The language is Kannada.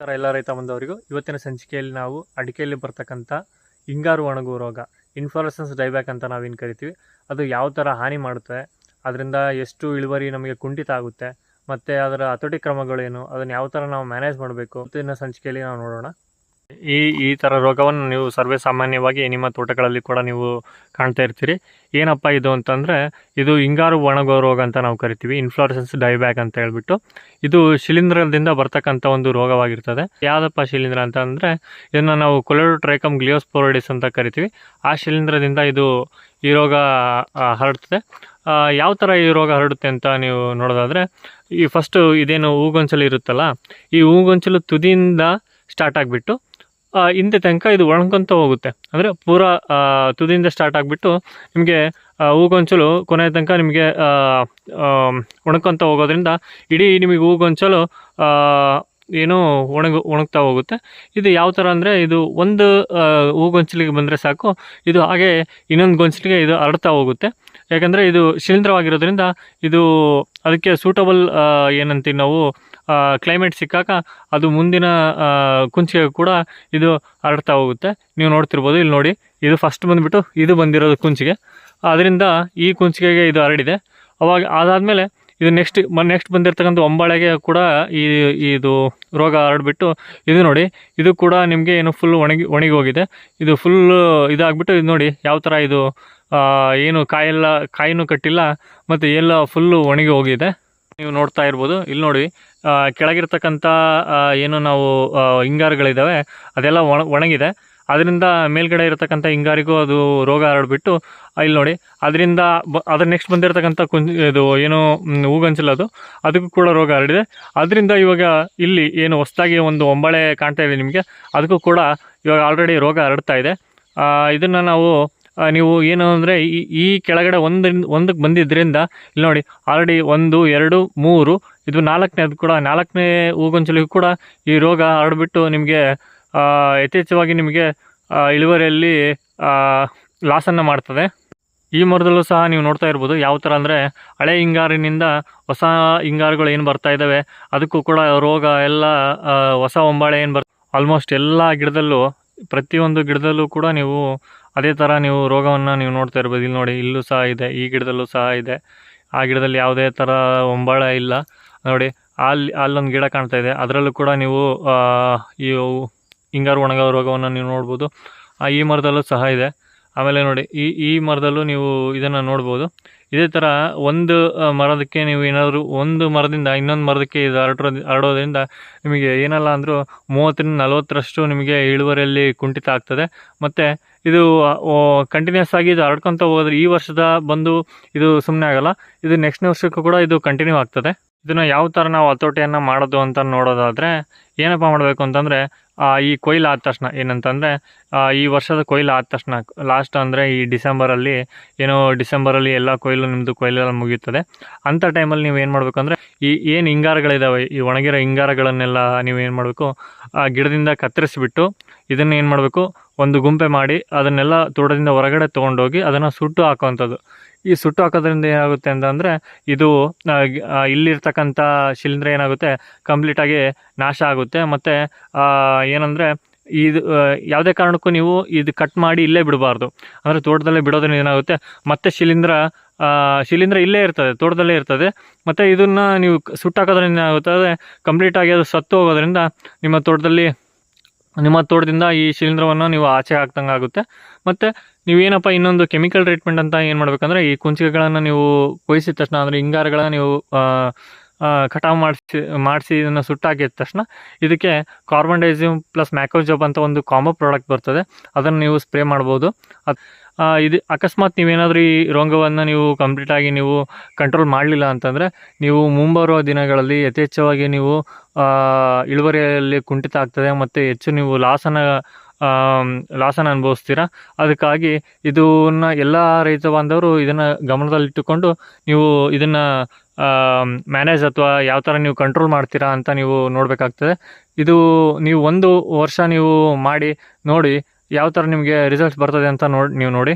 ನಮಸ್ಕಾರ ಎಲ್ಲ ರೈತ ಬಂದವರಿಗೂ. ಇವತ್ತಿನ ಸಂಚಿಕೆಯಲ್ಲಿ ನಾವು ಅಡಿಕೆಯಲ್ಲಿ ಬರ್ತಕ್ಕಂಥ ಹಿಂಗಾರು ಒಣಗುವ ರೋಗ ಇನ್ಫ್ಲೋರೆಸೆನ್ಸ್ ಡೈಬ್ಯಾಕ್ ಅಂತ ನಾವೇನು ಕರಿತೀವಿ, ಅದು ಯಾವ ಥರ ಹಾನಿ ಮಾಡುತ್ತೆ, ಅದರಿಂದ ಎಷ್ಟು ಇಳುವರಿ ನಮಗೆ ಕುಂಠಿತ ಆಗುತ್ತೆ, ಮತ್ತು ಅದರ ಹತೋಟಿ ಕ್ರಮಗಳೇನು, ಅದನ್ನು ಯಾವ ಥರ ನಾವು ಮ್ಯಾನೇಜ್ ಮಾಡಬೇಕು, ಇವತ್ತಿನ ಸಂಚಿಕೆಯಲ್ಲಿ ನಾವು ನೋಡೋಣ. ಈ ಈ ಥರ ರೋಗವನ್ನು ನೀವು ಸರ್ವೇ ಸಾಮಾನ್ಯವಾಗಿ ನಿಮ್ಮ ತೋಟಗಳಲ್ಲಿ ಕೂಡ ನೀವು ಕಾಣ್ತಾ ಇರ್ತೀರಿ. ಏನಪ್ಪ ಇದು ಅಂತಂದರೆ, ಇದು ಹಿಂಗಾರು ಒಣಗೋ ರೋಗ ಅಂತ ನಾವು ಕರಿತೀವಿ ಇನ್ಫ್ಲೋರೆಸೆನ್ಸ್ ಡೈಬ್ಯಾಕ್ ಅಂತ ಹೇಳ್ಬಿಟ್ಟು. ಇದು ಶಿಲೀಂಧ್ರದಿಂದ ಬರ್ತಕ್ಕಂಥ ಒಂದು ರೋಗವಾಗಿರ್ತದೆ. ಯಾವುದಪ್ಪ ಶಿಲೀಂಧ್ರ ಅಂತ ಅಂದರೆ ಇದನ್ನು ನಾವು ಕೊಲೆರೋಟ್ರೈಕಮ್ ಗ್ಲಿಯೋಸ್ಪೋರೋಡಿಸ್ ಅಂತ ಕರಿತೀವಿ. ಆ ಶಿಲೀಂಧ್ರದಿಂದ ಇದು, ಈ ರೋಗ ಹರಡ್ತದೆ. ಯಾವ ಥರ ಈ ರೋಗ ಹರಡುತ್ತೆ ಅಂತ ನೀವು ನೋಡೋದಾದರೆ, ಈ ಫಸ್ಟು ಇದೇನು ಹೂಗೊಂಚಲು ಇರುತ್ತಲ್ಲ, ಈ ಹೂಗೊಂಚಲು ತುದಿಯಿಂದ ಸ್ಟಾರ್ಟ್ ಆಗಿಬಿಟ್ಟು ಹಿಂದೆ ತನಕ ಇದು ಒಣಕೊಂತ ಹೋಗುತ್ತೆ. ಅಂದರೆ ಪೂರ ತುದಿಯಿಂದ ಸ್ಟಾರ್ಟ್ ಆಗಿಬಿಟ್ಟು ನಿಮಗೆ ಹೂಗೊಂಚಲು ಕೊನೆಯ ತನಕ ನಿಮಗೆ ಒಣಕೊಂತ ಹೋಗೋದ್ರಿಂದ ಇಡೀ ನಿಮಗೆ ಹೂಗೊಂಚಲು ಏನು ಒಣಗು, ಒಣಗ್ತಾ ಹೋಗುತ್ತೆ. ಇದು ಯಾವ ಥರ ಅಂದರೆ ಇದು ಒಂದು ಹೂಗೊಂಚಲಿಗೆ ಬಂದರೆ ಸಾಕು. ಇದು ಹಾಗೆ ಇನ್ನೊಂದು ಗೊಂಚಲಿಗೆ ಇದು ಹರಡ್ತಾ ಹೋಗುತ್ತೆ. ಯಾಕಂದರೆ ಇದು ಶಿಲೀಂಧ್ರವಾಗಿರೋದ್ರಿಂದ ಇದು ಅದಕ್ಕೆ ಸೂಟಬಲ್ ಏನಂತೀವಿ ನಾವು ಕ್ಲೈಮೇಟ್ ಸಿಕ್ಕಾಗ ಅದು ಮುಂದಿನ ಕುಂಚಿಗೆ ಕೂಡ ಇದು ಹರಡ್ತಾ ಹೋಗುತ್ತೆ. ನೀವು ನೋಡ್ತಿರ್ಬೋದು, ಇಲ್ಲಿ ನೋಡಿ, ಇದು ಫಸ್ಟ್ ಬಂದುಬಿಟ್ಟು ಇದು ಬಂದಿರೋದು ಕುಂಚಿಗೆ. ಅದರಿಂದ ಈ ಕುಂಚಿಗೆಗೆ ಇದು ಹರಡಿದೆ. ಅವಾಗ ಅದಾದಮೇಲೆ ಇದು ನೆಕ್ಸ್ಟ್ ಮ ನೆಕ್ಸ್ಟ್ ಬಂದಿರತಕ್ಕಂಥ ಒಂಬಾಳೆಗೆ ಕೂಡ ಈ, ಇದು ರೋಗ ಹರಡ್ಬಿಟ್ಟು, ಇದು ನೋಡಿ, ಇದು ಕೂಡ ನಿಮಗೆ ಏನು ಫುಲ್ ಒಣಗಿ ಒಣಗಿ ಹೋಗಿದೆ ಇದು ಫುಲ್ ಇದಾಗ್ಬಿಟ್ಟು ಇದು ನೋಡಿ, ಯಾವ ಥರ ಇದು ಏನು ಕಾಯೆಲ್ಲ, ಕಾಯಿನೂ ಕಟ್ಟಿಲ್ಲ, ಮತ್ತು ಎಲ್ಲ ಫುಲ್ಲು ಒಣಗಿ ಹೋಗಿದೆ. ನೀವು ನೋಡ್ತಾ ಇರ್ಬೋದು. ಇಲ್ಲಿ ನೋಡಿ ಕೆಳಗಿರ್ತಕ್ಕಂಥ ಏನು ನಾವು ಹಿಂಗಾರುಗಳಿದ್ದಾವೆ ಅದೆಲ್ಲ ಒಣ, ಒಣಗಿದೆ. ಅದರಿಂದ ಮೇಲ್ಗಡೆ ಇರತಕ್ಕಂಥ ಹಿಂಗಾರಿಗೂ ಅದು ರೋಗ ಹರಡ್ಬಿಟ್ಟು ಇಲ್ಲಿ ನೋಡಿ, ಅದರಿಂದ ಬ, ಅದ್ರ ನೆಕ್ಸ್ಟ್ ಬಂದಿರತಕ್ಕಂಥ ಕುಂಜ್, ಇದು ಏನು ಹೂಗಂಚಲು ಅದು, ಅದಕ್ಕೂ ಕೂಡ ರೋಗ ಹರಡಿದೆ. ಅದರಿಂದ ಇವಾಗ ಇಲ್ಲಿ ಏನು ಹೊಸದಾಗಿ ಒಂದು ಒಂಬಳೆ ಕಾಣ್ತಾ ಇದೆ ನಿಮಗೆ, ಅದಕ್ಕೂ ಕೂಡ ಇವಾಗ ಆಲ್ರೆಡಿ ರೋಗ ಹರಡ್ತಾ ಇದೆ. ಇದನ್ನು ನಾವು ನೀವು ಏನು ಅಂದರೆ ಈ ಕೆಳಗಡೆ ಒಂದರಿಂದ, ಒಂದಕ್ಕೆ ಬಂದಿದ್ದರಿಂದ ಇಲ್ಲಿ ನೋಡಿ ಆಲ್ರೆಡಿ ಒಂದು, ಎರಡು, ಮೂರು, ಇದು ನಾಲ್ಕನೇದು ಕೂಡ, ನಾಲ್ಕನೇ ಹೂಗೊಂಚಲಿಗೂ ಕೂಡ ಈ ರೋಗ ಹರಡ್ಬಿಟ್ಟು ನಿಮಗೆ ಯಥೇಚ್ಛವಾಗಿ ನಿಮಗೆ ಇಳುವರಿಯಲ್ಲಿ ಲಾಸನ್ನು ಮಾಡ್ತದೆ. ಈ ಮರದಲ್ಲೂ ಸಹ ನೀವು ನೋಡ್ತಾ ಇರ್ಬೋದು, ಯಾವ ಥರ ಅಂದರೆ ಹಳೆ ಹಿಂಗಾರಿನಿಂದ ಹೊಸ ಹಿಂಗಾರುಗಳು ಏನು ಬರ್ತಾ ಇದ್ದಾವೆ ಅದಕ್ಕೂ ಕೂಡ ರೋಗ ಎಲ್ಲ ಹೊಸ ಒಂಬಾಳೆ ಏನು ಬರ್ತ ಆಲ್ಮೋಸ್ಟ್ ಎಲ್ಲ ಗಿಡದಲ್ಲೂ, ಪ್ರತಿಯೊಂದು ಗಿಡದಲ್ಲೂ ಕೂಡ ನೀವು ಅದೇ ಥರ ನೀವು ರೋಗವನ್ನು ನೀವು ನೋಡ್ತಾ ಇರ್ಬೋದು. ಇಲ್ಲಿ ನೋಡಿ, ಇಲ್ಲೂ ಸಹ ಇದೆ, ಈ ಗಿಡದಲ್ಲೂ ಸಹ ಇದೆ. ಆ ಗಿಡದಲ್ಲಿ ಯಾವುದೇ ಥರ ಒಂಬಳ ಇಲ್ಲ. ನೋಡಿ ಅಲ್ಲಿ ಅಲ್ಲೊಂದು ಗಿಡ ಕಾಣ್ತಾ ಇದೆ. ಅದರಲ್ಲೂ ಕೂಡ ನೀವು ಈ ಹಿಂಗಾರು ಒಣಗ ರೋಗವನ್ನು ನೀವು ನೋಡ್ಬೋದು. ಈ ಮರದಲ್ಲೂ ಸಹ ಇದೆ. ಆಮೇಲೆ ನೋಡಿ, ಈ ಈ ಮರದಲ್ಲೂ ನೀವು ಇದನ್ನು ನೋಡ್ಬೋದು. ಇದೇ ಥರ ಒಂದು ಮರದಕ್ಕೆ ನೀವು ಏನಾದರೂ ಒಂದು ಮರದಿಂದ ಇನ್ನೊಂದು ಮರದಕ್ಕೆ ಇದು ಹರಡೋ ಹರಡೋದ್ರಿಂದ ನಿಮಗೆ ಏನಲ್ಲ ಅಂದರೂ ಮೂವತ್ತರಿಂದ ನಲವತ್ತರಷ್ಟು ನಿಮಗೆ ಇಳುವರಿಯಲ್ಲಿ ಕುಂಠಿತ ಆಗ್ತದೆ. ಮತ್ತು ಇದು ಕಂಟಿನ್ಯೂಸ್ ಆಗಿ ಇದು ಹರಡ್ಕೊತ ಹೋಗೋದ್ರೆ ಈ ವರ್ಷದ ಬಂದು ಇದು ಸುಮ್ಮನೆ ಆಗಲ್ಲ. ಇದು ನೆಕ್ಸ್ಟ್ ವರ್ಷಕ್ಕೂ ಕೂಡ ಇದು ಕಂಟಿನ್ಯೂ ಆಗ್ತದೆ. ಇದನ್ನು ಯಾವ ಥರ ನಾವು ಹತೋಟಿಯನ್ನು ಮಾಡೋದು ಅಂತ ನೋಡೋದಾದರೆ, ಏನಪ್ಪ ಮಾಡಬೇಕು ಅಂತಂದರೆ ಈ ಕೊಯ್ಲು ಆದ ತಕ್ಷಣ ಏನಂತಂದರೆ ಈ ವರ್ಷದ ಕೊಯ್ಲು ಆದ ತಕ್ಷಣ ಲಾಸ್ಟ್ ಅಂದರೆ ಈ ಡಿಸೆಂಬರಲ್ಲಿ, ಏನೋ ಡಿಸೆಂಬರಲ್ಲಿ ಎಲ್ಲ ಕೊಯ್ಲು ನಿಮ್ಮದು ಕೊಯ್ಲೆಲ್ಲ ಮುಗಿಯುತ್ತದೆ. ಅಂಥ ಟೈಮಲ್ಲಿ ನೀವು ಏನು ಅಂದರೆ, ಈ ಏನು ಹಿಂಗಾರಗಳಿದ್ದಾವೆ ಈ ಒಣಗಿರೋ ಹಿಂಗಾರಗಳನ್ನೆಲ್ಲ ನೀವು ಏನು ಮಾಡಬೇಕು, ಆ, ಗಿಡದಿಂದ ಕತ್ತರಿಸಿಬಿಟ್ಟು ಇದನ್ನು ಏನು ಮಾಡಬೇಕು? ಒಂದು ಗುಂಪೆ ಮಾಡಿ ಅದನ್ನೆಲ್ಲ ತೋಟದಿಂದ ಹೊರಗಡೆ ತೊಗೊಂಡೋಗಿ ಅದನ್ನು ಸುಟ್ಟು ಹಾಕುವಂಥದ್ದು. ಈ ಸುಟ್ಟು ಹಾಕೋದ್ರಿಂದ ಏನಾಗುತ್ತೆ ಅಂತಂದರೆ ಇದು ಇಲ್ಲಿರ್ತಕ್ಕಂಥ ಶಿಲೀಂಧ್ರ ಏನಾಗುತ್ತೆ, ಕಂಪ್ಲೀಟಾಗಿ ನಾಶ ಆಗುತ್ತೆ. ಮತ್ತು ಏನಂದರೆ ಇದು ಯಾವುದೇ ಕಾರಣಕ್ಕೂ ನೀವು ಇದು ಕಟ್ ಮಾಡಿ ಇಲ್ಲೇ ಬಿಡಬಾರ್ದು. ಅಂದರೆ ತೋಟದಲ್ಲೇ ಬಿಡೋದ್ರಿಂದ ಏನಾಗುತ್ತೆ, ಮತ್ತೆ ಶಿಲೀಂಧ್ರ ಶಿಲೀಂಧ್ರ ಇಲ್ಲೇ ಇರ್ತದೆ, ತೋಟದಲ್ಲೇ ಇರ್ತದೆ. ಮತ್ತು ಇದನ್ನು ನೀವು ಸುಟ್ಟು ಸುಟ್ಟಾಕೋದ್ರಿಂದ ಏನಾಗುತ್ತದೆ ಕಂಪ್ಲೀಟಾಗಿ ಅದು ಸತ್ತು ಹೋಗೋದ್ರಿಂದ ನಿಮ್ಮ ತೋಟದಲ್ಲಿ ನಿಮ್ಮ ತೋಟದಿಂದ ಈ ಶಿಲೀಂಧ್ರವನ್ನು ನೀವು ಆಚೆ ಹಾಕ್ದಂಗೆ ಆಗುತ್ತೆ. ಮತ್ತು ನೀವೇನಪ್ಪ ಇನ್ನೊಂದು ಕೆಮಿಕಲ್ ಟ್ರೀಟ್ಮೆಂಟ್ ಅಂತ ಏನು ಮಾಡಬೇಕಂದ್ರೆ ಈ ಕುಂಚಿಕೆಗಳನ್ನು ನೀವು ಕೊಯಿಸಿದ ತಕ್ಷಣ ಅಂದರೆ ಹಿಂಗಾರುಗಳನ್ನ ನೀವು ಕಟಾವು ಮಾಡಿಸಿ ಮಾಡಿಸಿ ಇದನ್ನು ಸುಟ್ಟಾಕಿದ ತಕ್ಷಣ ಇದಕ್ಕೆ ಕಾರ್ಬನ್ ಡೈಸಿಮ್ ಪ್ಲಸ್ ಮ್ಯಾಕೋಜಬ್ ಅಂತ ಒಂದು ಕಾಮೋ ಪ್ರಾಡಕ್ಟ್ ಬರ್ತದೆ. ಅದನ್ನು ನೀವು ಸ್ಪ್ರೇ ಮಾಡ್ಬೋದು. ಇದು ಅಕಸ್ಮಾತ್ ನೀವೇನಾದರೂ ಈ ರೋಗವನ್ನು ನೀವು ಕಂಪ್ಲೀಟಾಗಿ ನೀವು ಕಂಟ್ರೋಲ್ ಮಾಡಲಿಲ್ಲ ಅಂತಂದರೆ ನೀವು ಮುಂಬರುವ ದಿನಗಳಲ್ಲಿ ಯಥೇಚ್ಛವಾಗಿ ನೀವು ಇಳುವರಿಯಲ್ಲಿ ಕುಂಠಿತ ಆಗ್ತದೆ ಮತ್ತು ಹೆಚ್ಚು ನೀವು ಲಾಸನ ಲಾಸನ ಅನುಭವಿಸ್ತೀರಾ. ಅದಕ್ಕಾಗಿ ಇದನ್ನ ಎಲ್ಲ ರೈತ ಬಾಂಧವರು ಇದನ್ನು ಗಮನದಲ್ಲಿಟ್ಟುಕೊಂಡು ನೀವು ಇದನ್ನು ಮ್ಯಾನೇಜ್ ಅಥವಾ ಯಾವ ಥರ ನೀವು ಕಂಟ್ರೋಲ್ ಮಾಡ್ತೀರಾ ಅಂತ ನೀವು ನೋಡಬೇಕಾಗ್ತದೆ. ಇದು ನೀವು ಒಂದು ವರ್ಷ ನೀವು ಮಾಡಿ, ನೋಡಿ ಯಾವ ಥರ ನಿಮಗೆ ರಿಸಲ್ಟ್ಸ್ ಬರ್ತದೆ ಅಂತ ನೋಡಿ, ನೀವು ನೋಡಿ.